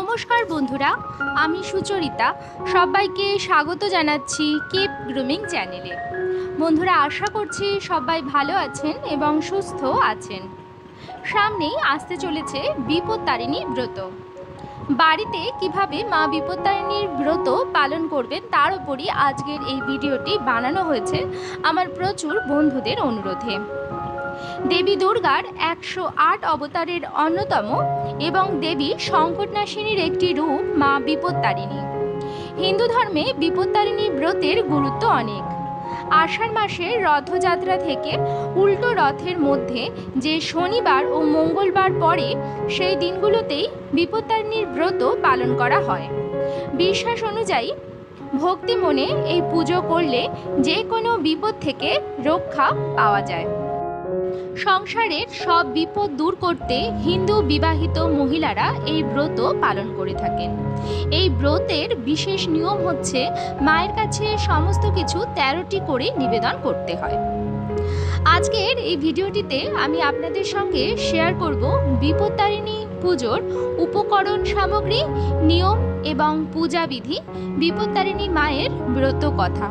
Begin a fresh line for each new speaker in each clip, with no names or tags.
নমস্কার বন্ধুরা, আমি সুচরিতা। সবাইকে স্বাগত জানাচ্ছি কিপ গ্রুমিং চ্যানেলে বন্ধুরা, আশা করছি সবাই ভালো আছেন এবং সুস্থ আছেন। সামনেই আসতে চলেছে বিপত্তারিণী ব্রত। বাড়িতে কীভাবে মা বিপত্তারিণীর ব্রত পালন করবেন তার উপরই আজকের এই ভিডিওটি বানানো হয়েছে আমার প্রচুর বন্ধুদের অনুরোধে। দেবী দুর্গার একশো আট অবতারের অন্যতম এবং দেবী সংকটনাশিনীর একটি রূপ মা বিপত্তারিণী। হিন্দু ধর্মে বিপত্তারিণী ব্রতের গুরুত্ব অনেক। আষাঢ় মাসে রথযাত্রা থেকে উল্টো রথের মধ্যে যে শনিবার ও মঙ্গলবার পড়ে, সেই দিনগুলোতেই বিপত্তারিণীর ব্রত পালন করা হয়। বিশ্বাস অনুযায়ী ভক্তি মনে এই পুজো করলে যে কোনো বিপদ থেকে রক্ষা পাওয়া যায়। সংসারের সব বিপদ দূর করতে হিন্দু বিবাহিত মহিলারা এই ব্রত পালন করে থাকেন। এই ব্রতের বিশেষ নিয়ম হচ্ছে মায়ের কাছে সমস্ত কিছু তেরোটি করে নিবেদন করতে হয়। আজকের এই ভিডিওটিতে আমি আপনাদের সঙ্গে শেয়ার করব বিপত্তারিণী পুজোর উপকরণ সামগ্রী, নিয়ম এবং পূজাবিধি বিপত্তারিণী মায়ের ব্রত কথা।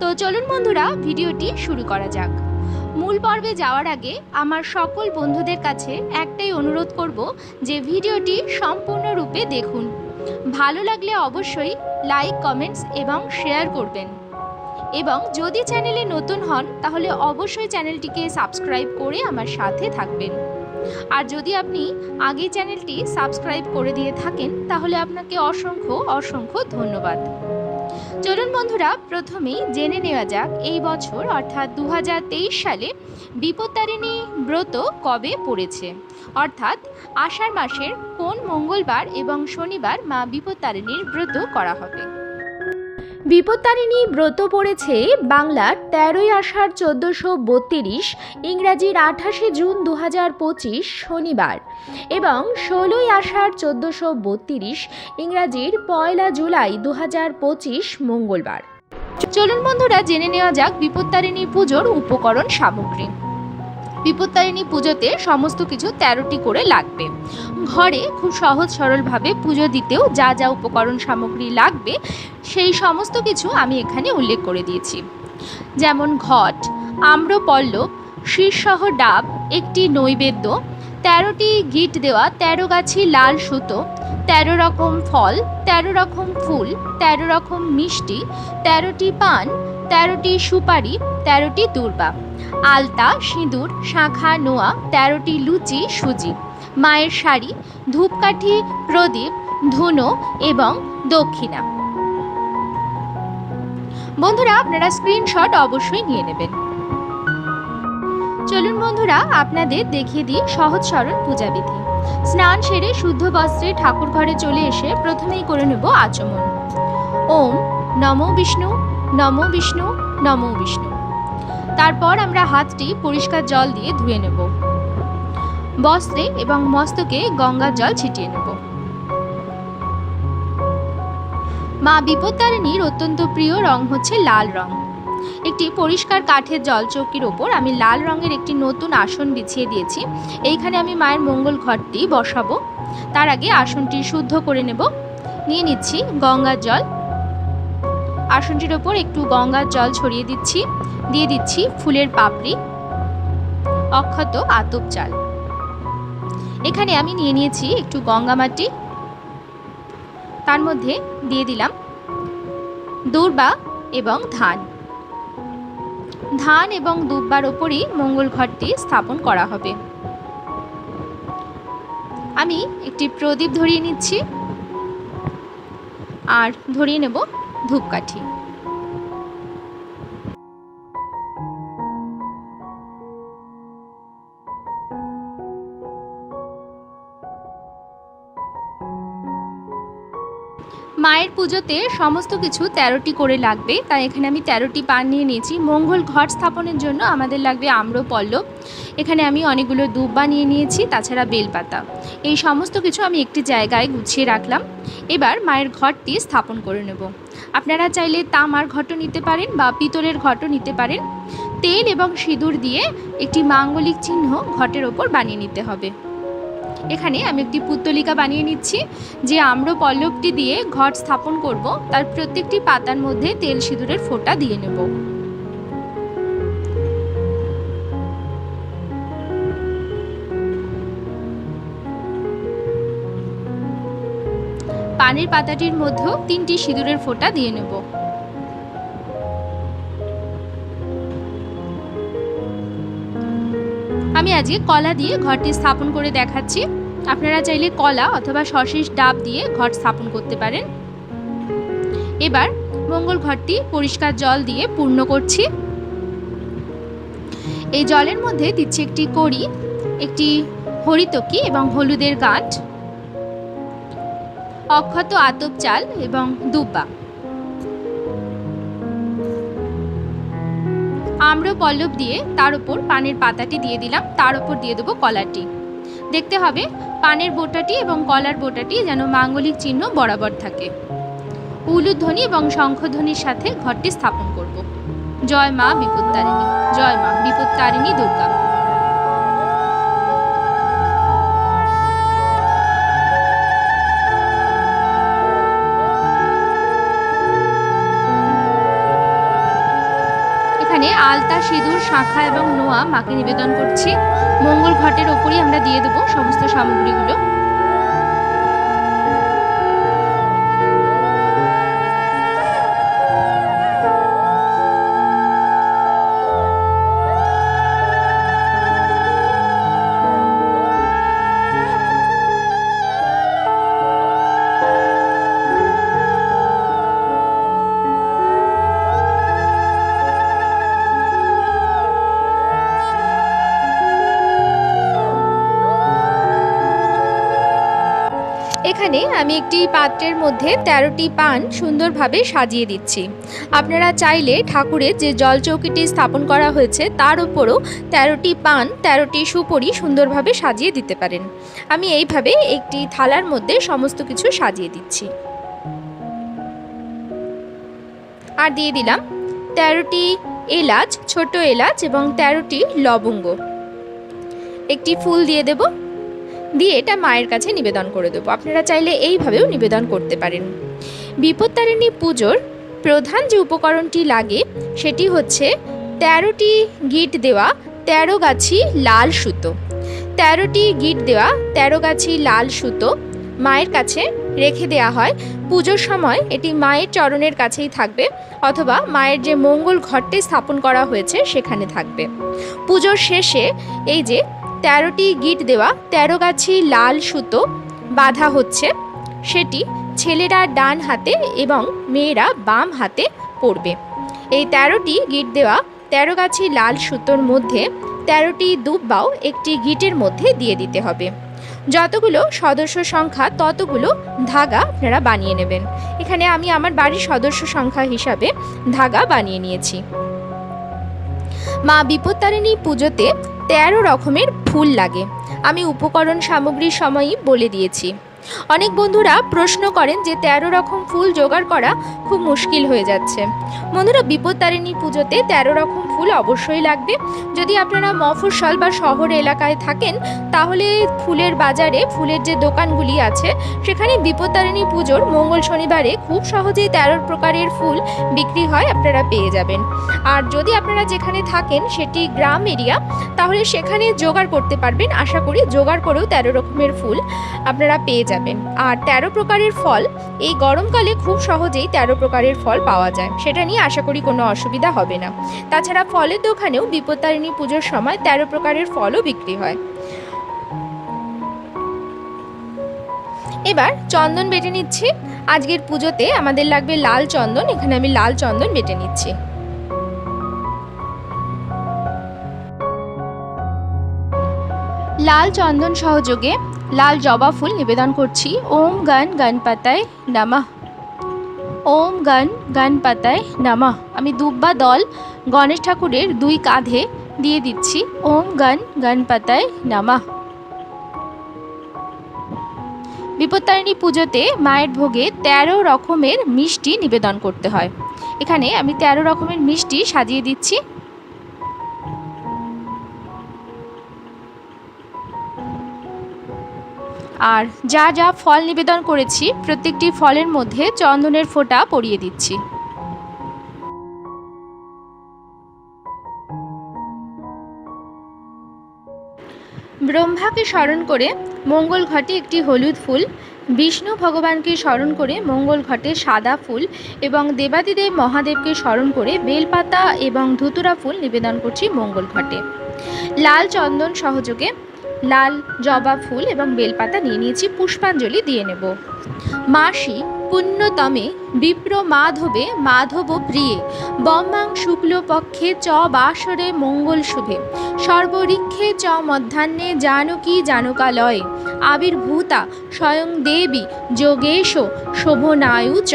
তো চলুন বন্ধুরা, ভিডিওটি শুরু করা যাক। মূল পর্বে যাওয়ার আগে আমার সকল বন্ধুদের কাছে একটাই অনুরোধ করব যে ভিডিওটি সম্পূর্ণরূপে দেখুন। ভালো লাগলে অবশ্যই লাইক, কমেন্টস এবং শেয়ার করবেন। এবং যদি চ্যানেলে নতুন হন, তাহলে অবশ্যই চ্যানেলটিকে সাবস্ক্রাইব করে আমার সাথে থাকবেন। আর যদি আপনি আগে চ্যানেলটি সাবস্ক্রাইব করে দিয়ে থাকেন, তাহলে আপনাকে অসংখ্য অসংখ্য ধন্যবাদ। চলুন বন্ধুরা, প্রথমেই জেনে নেওয়া যাক এই বছর, অর্থাৎ দু হাজার তেইশ সালে বিপত্তারিণী ব্রত কবে পড়েছে? অর্থাৎ আষাঢ় মাসের কোন মঙ্গলবার এবং শনিবার মা বিপত্তারিণীর ব্রত করা হবে? বিপত্তারিণী ব্রত পড়েছে বাংলার তেরোই আষাঢ় চোদ্দোশো বত্রিশ, ইংরাজির আঠাশে জুন দু পঁচিশ শনিবার এবং ষোলোই আষাঢ় চোদ্দোশো বত্রিশ, ইংরাজির পয়লা জুলাই দু পঁচিশ মঙ্গলবার। চলুন বন্ধুরা, জেনে নেওয়া যাক বিপত্তারিণী পুজোর উপকরণ সামগ্রী। বিপত্তারিণী পুজোতে সমস্ত কিছু তেরোটি করে লাগবে। ঘরে খুব সহজ সরলভাবে পুজো দিতেও যা যা উপকরণ সামগ্রী লাগবে, সেই সমস্ত কিছু আমি এখানে উল্লেখ করে দিয়েছি। যেমন ঘট আম্রপল্লব শীর্ষসহ ডাব, একটি নৈবেদ্য, তেরোটি গিট দেওয়া তেরো গাছি লাল সুতো, তেরো রকম ফল, তেরো রকম ফুল, তেরো রকম মিষ্টি, তেরোটি পান তেরোটি সুপারি, তেরোটি দূর্বা। আলতা, সিঁদুর, শাঁখা, নোয়া, তেরোটি লুচি, সুজি। মায়ের শাড়ি, ধূপকাঠি, প্রদীপ, ধুনো এবং দক্ষিণা। বন্ধুরা, আপনারা স্ক্রিনশট অবশ্যই নিয়ে নেবেন। চলুন বন্ধুরা, আপনাদের দেখিয়ে দিই সহজ সরল পূজাবিধি। স্নান সেরে শুদ্ধ বস্ত্রে ঠাকুর ঘরে চলে এসে প্রথমেই করে নেব আচমন। ওম নমো বিষ্ণু। নমো বিষ্ণু নমো বিষ্ণু। তারপর আমরা হাতটি পরিষ্কার জল দিয়ে ধুয়ে নেব। বস্ত্রে এবং মস্তকে গঙ্গার জল ছিটিয়ে নেব। মা বিপত্তারিণীর অত্যন্ত প্রিয় রং হচ্ছে লাল রং। একটি পরিষ্কার কাঠের জলচৌকির ওপর আমি লাল রঙের একটি নতুন আসন বিছিয়ে দিয়েছি। এইখানে আমি মায়ের মঙ্গল ঘরটি বসাবো। তার আগে আসনটি শুদ্ধ করে নেব। নিয়ে নিচ্ছি গঙ্গার জল। আসনটির ওপর একটু গঙ্গার জল ছড়িয়ে দিচ্ছি, দিয়ে দিচ্ছি ফুলের পাপড়ি, অক্ষত আতপ চাল। এখানে আমি নিয়ে নিয়েছি একটু গঙ্গা মাটি। তার মধ্যে দিয়ে দিলাম দূর্বা এবং ধান। ধান এবং দুব্বার ওপরই মঙ্গল ঘরটি স্থাপন করা হবে। আমি একটি প্রদীপ ধরিয়ে নিচ্ছি। আর ধরিয়ে নেব ধূপকাঠি। মায়ের পুজোতে সমস্ত কিছু তেরোটি করে লাগবে, তাই এখানে আমি তেরোটি পান নিয়ে নিয়েছি। মঙ্গল ঘট স্থাপনের জন্য আমাদের লাগবে আম্রপল্লব। এখানে আমি অনেকগুলো দুব্বা নিয়ে নিয়েছি, তাছাড়া বেলপাতা। এই সমস্ত কিছু আমি একটি জায়গায় গুছিয়ে রাখলাম। এবার মায়ের ঘরটি স্থাপন করে নেব। আপনারা চাইলে তামার ঘট নিতে পারেন বা পিতলের ঘট নিতে পারেন। তেল এবং সিঁদুর দিয়ে একটি মাঙ্গলিক চিহ্ন ঘটের ওপর বানিয়ে নিতে হবে। এখানে আমি একটি পুত্তলিকা বানিয়ে নিচ্ছি, যে আম্র পল্লবটি দিয়ে ঘট স্থাপন করব। তার প্রত্যেকটি পাতার মধ্যে তেল সিঁদুরের ফোঁটা দিয়ে নেব। পানের পাতাটির মধ্যেও তিনটি সিঁদুরের ফোঁটা দিয়ে নেব। আমি আজকে কলা দিয়ে ঘরটি স্থাপন করে দেখাচ্ছি। আপনারা চাইলে কলা অথবা সশেষ ডাব দিয়ে ঘর স্থাপন করতে পারেন। এবার মঙ্গল ঘরটি পরিষ্কার জল দিয়ে পূর্ণ করছি। এই জলের মধ্যে দিচ্ছি একটি কড়ি, একটি হরিতকি এবং হলুদের গাঁট। অক্ষত আতপ চাল এবং দুব্বা। আমরা পল্লব দিয়ে তার উপর পানের পাতাটি দিয়ে দিলাম, তার উপর দিয়ে দেবো কলাটি দেখতে হবে, পানের বোটাটি এবং কলার বোটাটি যেন মাঙ্গলিক চিহ্ন বরাবর থাকে। উলুধ্বনি এবং শঙ্খধ্বনির সাথে ঘরটি স্থাপন করব। জয় মা বিপত্তারিণী, জয় মা বিপত্তারিণী দুর্গা। আলতা, সিঁদুর, শাঁখা এবং নোয়া মাকে নিবেদন করছি। মঙ্গল ঘটের ওপরই আমরা দিয়ে দেবো সমস্ত সামগ্রীগুলো। আমি একটি পাত্রের মধ্যে তেরোটি পান সুন্দরভাবে সাজিয়ে দিচ্ছি। আপনারা চাইলে ঠাকুরের যে জল চৌকিটি স্থাপন করা হয়েছে, তার উপরও তেরোটি পান, তেরোটি সুপরি সুন্দরভাবে সাজিয়ে দিতে পারেন। আমি এইভাবে একটি থালার মধ্যে সমস্ত কিছু সাজিয়ে দিচ্ছি। আর দিয়ে দিলাম তেরোটি এলাচ, ছোট এলাচ এবং তেরোটি লবঙ্গ। একটি ফুল দিয়ে দেবো। দিয়ে এটা মায়ের কাছে নিবেদন করে দেবো। আপনারা চাইলে এইভাবেও নিবেদন করতে পারেন। বিপত্তারিণী পুজোর প্রধান যে উপকরণটি লাগে, সেটি হচ্ছে তেরোটি গিট দেওয়া তেরো গাছি লাল সুতো। তেরোটি গিট দেওয়া তেরো গাছি লাল সুতো মায়ের কাছে রেখে দেওয়া হয়। পুজোর সময় এটি মায়ের চরণের কাছেই থাকবে অথবা মায়ের যে মঙ্গল ঘরটি স্থাপন করা হয়েছে সেখানে থাকবে। পুজোর শেষে এই যে তেরোটি গিট দেওয়া, তেরো গাছি লাল সুতো বাঁধা হচ্ছে। সেটি ছেলেরা ডান হাতে এবং মেয়েরা বাম হাতে পড়বে। এই তেরোটি গিট দেওয়া, তেরো গাছি লাল সুতোর মধ্যে তেরোটি দুব্বাও একটি গিটের মধ্যে দিয়ে দিতে হবে। যতগুলো সদস্য সংখ্যা, ততগুলো ধাগা আপনারা বানিয়ে নেবেন। এখানে আমি আমার বাড়ির সদস্য সংখ্যা হিসাবে ধাগা বানিয়ে নিয়েছি। মা বিপত্তারিণী পুজোতে তেরো রকমের ফুল লাগে। আমি উপকরণ সামগ্রীর সময়ই বলে দিয়েছি। অনেক বন্ধুরা প্রশ্ন করেন যে তেরো রকম ফুল জোগাড় করা খুব মুশকিল হয়ে যাচ্ছে। বন্ধুরা, বিপত্তারিণী পুজোতে তেরো রকম ফুল অবশ্যই লাগবে। যদি আপনারা মফস্বল বা শহর এলাকায় থাকেন, তাহলে ফুলের বাজারে ফুলের যে দোকানগুলি আছে, সেখানে বিপত্তারিণী পুজোর মঙ্গল শনিবারে খুব সহজেই তেরো প্রকারের ফুল বিক্রি হয় আপনারা পেয়ে যাবেন। আর যদি আপনারা যেখানে থাকেন, সেটি গ্রাম এরিয়া, তাহলে সেখানে জোগাড় করতে পারবেন। আশা করি জোগাড় করেও তেরো রকমের ফুল আপনারা পেয়ে যাবেন। আর তেরো প্রকারের ফল, এই গরমকালে খুব সহজেই তেরো প্রকারের ফল পাওয়া যায়। সেটা নিয়ে আশা করি কোনো অসুবিধা হবে না। তাছাড়া ফলের দোকানেও বিপত্তারিণী পুজোর সময় তেরো প্রকারের ফলও বিক্রি হয়। এবার চন্দন বেটে নিচ্ছি। আজকের পুজোতে আমাদের লাগবে লাল চন্দন, এখানে আমি লাল চন্দন বেটে নিচ্ছি। লাল চন্দন সহযোগে লাল জবা ফুল নিবেদন করছি। ওম গণ গণপতায় নমঃ। ওম গণ গণপতায় নমঃ। আমি দুব্বা দল গণেশ ঠাকুরের দুই কাঁধে দিয়ে দিচ্ছি। ওম গণ গণপতায় নমঃ। বিপত্তারিণী পুজোতে মায়ের ভোগে তেরো রকমের মিষ্টি নিবেদন করতে হয়। এখানে আমি তেরো রকমের মিষ্টি সাজিয়ে দিচ্ছি। আর যা যা ফল নিবেদন করেছি, প্রত্যেকটি ফলের মধ্যে চন্দনের ফোঁটা পরিয়ে দিচ্ছি। ব্রহ্মাকে স্মরণ করে মঙ্গল ঘটে একটি হলুদ ফুল, বিষ্ণু ভগবানকে স্মরণ করে মঙ্গল ঘটে সাদা ফুল এবং দেবাদিদেব মহাদেবকে স্মরণ করে বেলপাতা এবং ধুতুরা ফুল নিবেদন করছি মঙ্গল ঘটে। লাল চন্দন সহযোগে লাল, জবা ফুল এবং বেলপাতা নিয়ে নিয়েছি, পুষ্পাঞ্জলি দিয়ে নেব। মাসি পুণ্যতমে বিপ্র মাধবে মাধব প্রিয়ে, বম্বাং শুক্লপক্ষে চ বাসরে মঙ্গল শুভে, সর্বরিক্ষে চ মধ্যাহ্নে জানকী জানকালয়ে, আবির্ভূতা স্বয়ং দেবী যোগেশ শোভনায়ু চ।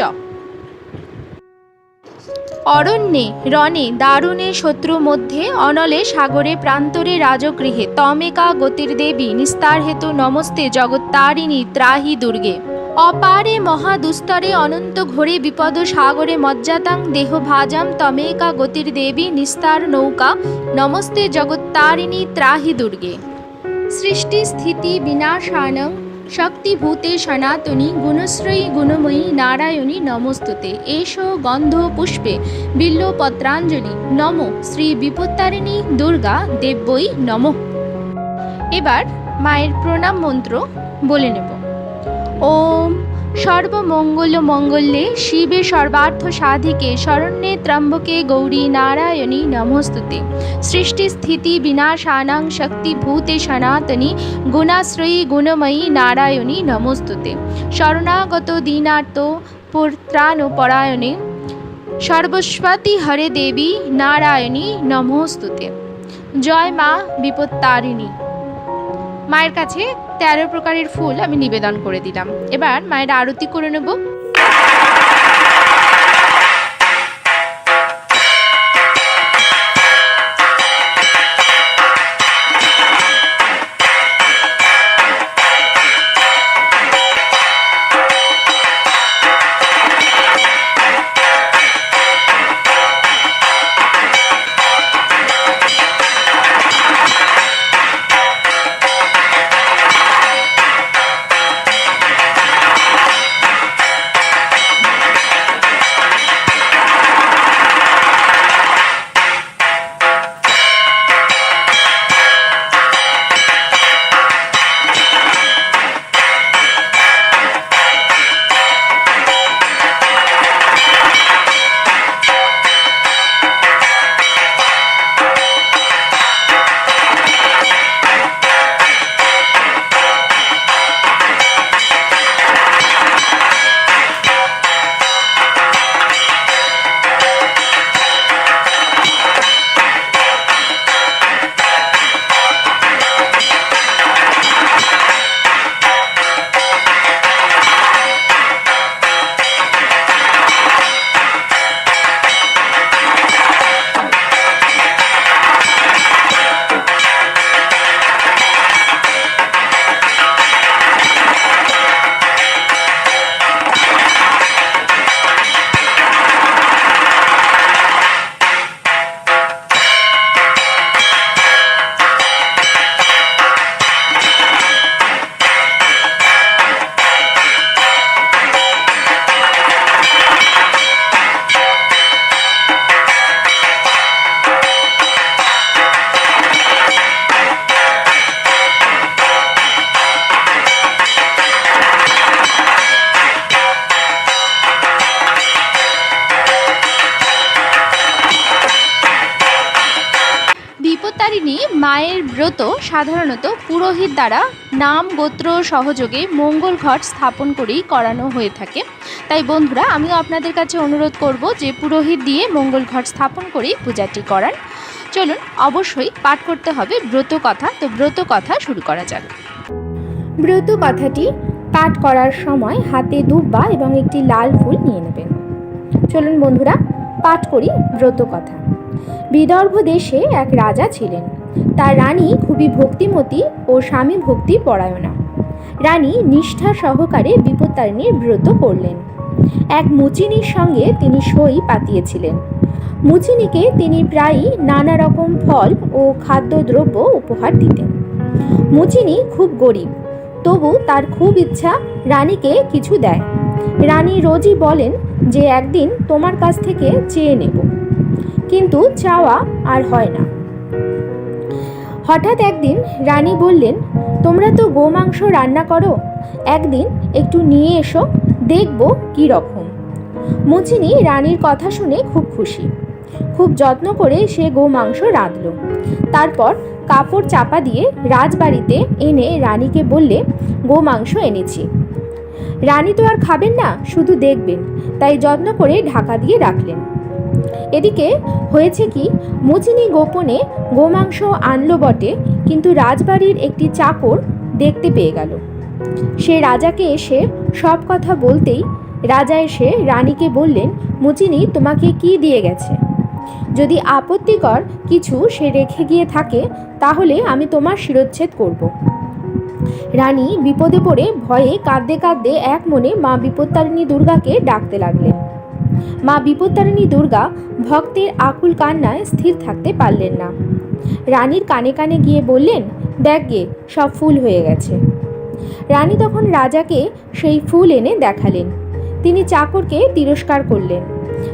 অরণ্যে, রণে, দারুণে শত্রু মধ্যে, অনলে সাগরে, প্রান্তরে রাজগৃহে, তমেকা গতির দেবী, নিস্তার হেতু নমস্তে জগত্তারিণী ত্রাহি দুর্গে। অপারে মহাদুস্তরে অনন্ত ঘোরে বিপদ সাগরে মজ্জাতাং দেহ ভাজাম তমেকা গতির দেবী, নিস্তার নৌকা, নমস্তে জগত্তারিণী ত্রাহি দুর্গে। সৃষ্টি স্থিতি বিনাশানং শক্তিভূতে সনাতনী গুণশ্রয়ী গুণময়ী নারায়ণী নমস্তুতে। এস গন্ধ পুষ্পে বিল্লপত্রাঞ্জলি। নম শ্রী বিপত্তারিণী দুর্গা দেব্যই নম। এবার মায়ের প্রণাম মন্ত্র বলে নেব। ওম সর্বমঙ্গল মঙ্গলে শিবে সর্বার্থ সাধিকে শরণ্যে ত্রম্বকে গৌরী নারায়ণী নমস্তুতে। সৃষ্টি স্থিতি বিনাশানাং শক্তিভূতে সনাতনী গুণাশ্রয়ী গুণময়ী নারায়ণী নমস্তুতে। শরণাগত দীনার্ত পুত্রানুপরায়ণে সর্বস্বতী হরে দেবী নারায়ণী নমস্তুতে। জয় মা বিপত্তারিণী। মায়ের কাছে তেরো প্রকারের ফুল আমি নিবেদন করে দিলাম। এবার মায়ের আরতি করে নেব। ব্রত সাধারণত পুরোহিত দ্বারা নাম, গোত্র, সহযোগে মঙ্গল ঘট স্থাপন করেই করানো হয়ে থাকে। তাই বন্ধুরা, আমিও আপনাদের কাছে অনুরোধ করব যে পুরোহিত দিয়ে মঙ্গল ঘট স্থাপন করেই পূজাটি করান। চলুন, অবশ্যই পাঠ করতে হবে ব্রত কথা। তো ব্রত কথা শুরু করা যাক। ব্রত কথাটি পাঠ করার সময় হাতে দুব্বা এবং একটি লাল ফুল নিয়ে নেবেন। চলুন বন্ধুরা, পাঠ করি ব্রত কথা। বিদর্ভ দেশে এক রাজা ছিলেন। তার রানী খুবই ভক্তিমতী ও স্বামী ভক্তি পরায়ণা। রানী নিষ্ঠা সহকারে বিপত্তারিণীর ব্রত করলেন। এক মুচিনির সঙ্গে তিনি সই পাতিয়েছিলেন। মুচিনিকে তিনি প্রায়ই নানা রকম ফল ও খাদ্যদ্রব্য উপহার দিতেন। মুচিনি খুব গরিব,
তবু তার খুব ইচ্ছা রানীকে কিছু দেয়। রানী রোজই বলেন যে একদিন তোমার কাছ থেকে চেয়ে নেব। কিন্তু চাওয়া আর হয় না। হঠাৎ একদিন রানী বললেন, তোমরা তো গোমাংস রান্না করো, একদিন একটু নিয়ে এসো, দেখব কী রকম। মুচিনি রানীর কথা শুনে খুব খুশি। খুব যত্ন করে সে গোমাংস রাঁধল। তারপর কাপড় চাপা দিয়ে রাজবাড়িতে এনে রানীকে বললে গোমাংস এনেছি। রানী তো আর খাবেন না, শুধু দেখবেন, তাই যত্ন করে ঢাকা দিয়ে রাখলেন। এদিকে হয়েছে কি, মুচিনি গোপনে গোমাংস আনলো বটে, কিন্তু রাজবাড়ির একটি চাকর দেখতে পেয়ে গেল। সে রাজাকে এসে সব কথা বলতেই রাজা এসে রানীকে বললেন, মুচিনি, তোমাকে কি দিয়ে গেছে? যদি আপত্তিকর কিছু সে রেখে গিয়ে থাকে, তাহলে আমি তোমার শিরোচ্ছেদ করব রানী বিপদে পড়ে ভয়ে কাঁদতে কাঁদতে এক মনে মা বিপত্তারিণী দুর্গাকে ডাকতে লাগলেন। মা বিপত্তারিণী দুর্গা ভক্তের আকুল কান্নায় স্থির থাকতে পারলেন না। রানীর কানে কানে গিয়ে বললেন, দেখ গে, সব ফুল হয়ে গেছে। রানী তখন রাজাকে সেই ফুল এনে দেখালেন। তিনি চাকরকে তিরস্কার করলেন।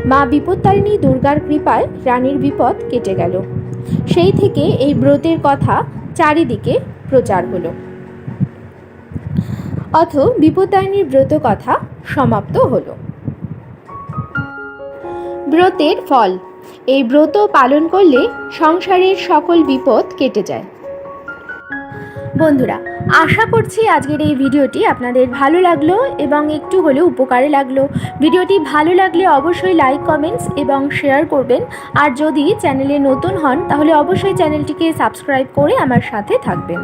মা বিপত্তারিণী দুর্গার কৃপায় রানীর বিপদ কেটে গেল। সেই থেকে এই ব্রতের কথা চারিদিকে প্রচার হলো। অথ বিপত্তারিণীর ব্রত কথা সমাপ্ত হলো। ব্রতের ফল। এই ব্রত পালন করলে সংসারের সকল বিপদ কেটে যায়। বন্ধুরা, আশা করছি আজকের এই ভিডিওটি আপনাদের ভালো লাগল এবং একটু হলেও উপকারে লাগল। ভিডিওটি ভালো লাগলে অবশ্যই লাইক, কমেন্টস এবং শেয়ার করবেন। আর যদি চ্যানেলে নতুন হন, তাহলে অবশ্যই চ্যানেলটিকে সাবস্ক্রাইব করে আমার সাথে থাকবেন।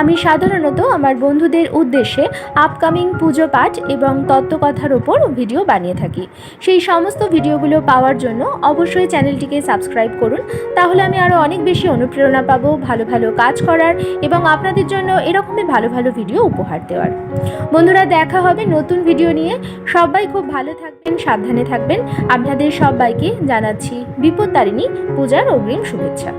আমি সাধারণত আমার বন্ধুদের উদ্দেশ্যে আপকামিং পুজো পাঠ এবং তত্ত্বকথার ওপর ভিডিও বানিয়ে থাকি। সেই সমস্ত ভিডিওগুলো পাওয়ার জন্য অবশ্যই চ্যানেলটিকে সাবস্ক্রাইব করুন। তাহলে আমি আরও অনেক বেশি অনুপ্রেরণা পাবো, ভালো ভালো কাজ করার এবং আপনাদের জন্য এরকমই ভালো ভালো ভিডিও উপহার দেওয়ার। বন্ধুরা, দেখা হবে নতুন ভিডিও নিয়ে। সবাই খুব ভালো থাকবেন, সাবধানে থাকবেন। আপনাদের সবাইকে জানাচ্ছি বিপদ তারিণী পূজার অগ্রিম শুভেচ্ছা।